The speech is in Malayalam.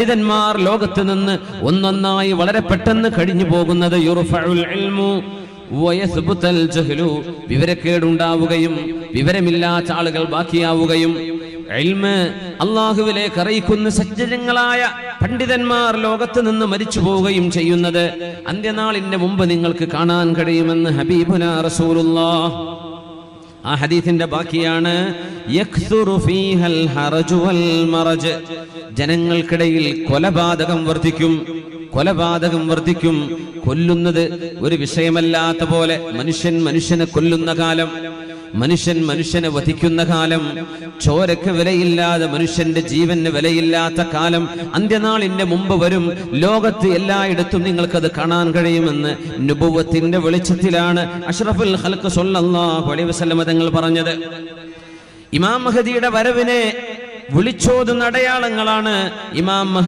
പണ്ഡിതന്മാർ ലോകത്ത് നിന്ന് ഒന്നൊന്നായി വളരെ പെട്ടെന്ന് കഴിഞ്ഞു പോകുന്നത് വിവരക്കേടുണ്ടാവുകയും വിവരമില്ലാത്ത ആളുകൾ ബാക്കിയാവുകയും അള്ളാഹുവിലേക്ക് അറിയിക്കുന്ന സജ്ജനങ്ങളായ പണ്ഡിതന്മാർ ലോകത്ത് നിന്ന് മരിച്ചു പോവുകയും ചെയ്യുന്നത്. അന്ത്യനാളിന്റെ മുമ്പ് നിങ്ങൾക്ക് കാണാൻ കഴിയുമെന്ന് ഹബീബുന റസൂലുള്ളാഹ്. ആ ഹദീസിന്റെ ബാക്കിയാണ് ജനങ്ങൾക്കിടയിൽ കൊലപാതകം വർദ്ധിക്കും കൊലപാതകം വർദ്ധിക്കും. കൊല്ലുന്നത് ഒരു വിഷയമല്ലാത്ത പോലെ മനുഷ്യൻ മനുഷ്യനെ കൊല്ലുന്ന കാലം. മനുഷ്യൻ മനുഷ്യനെ വധിക്കുന്ന കാലം ചോരക്ക് വിലയില്ലാതെ മനുഷ്യന്റെ ജീവന് വിലയില്ലാത്ത കാലം അന്ത്യനാളിന്റെ മുമ്പ് വരും ലോകത്ത് എല്ലായിടത്തും നിങ്ങൾക്കത് കാണാൻ കഴിയുമെന്ന് നുപുവത്തിന്റെ വെളിച്ചത്തിലാണ് അഷ്റഫുൽ ഹൽക്ക് സല്ലല്ലാഹു അലൈഹി വസല്ലം തങ്ങൾ പറഞ്ഞത്. ഇമാം മഹദിയുടെ വരവിനെ വിളിച്ചോതുന്ന അടയാളങ്ങളാണ് ഇമാം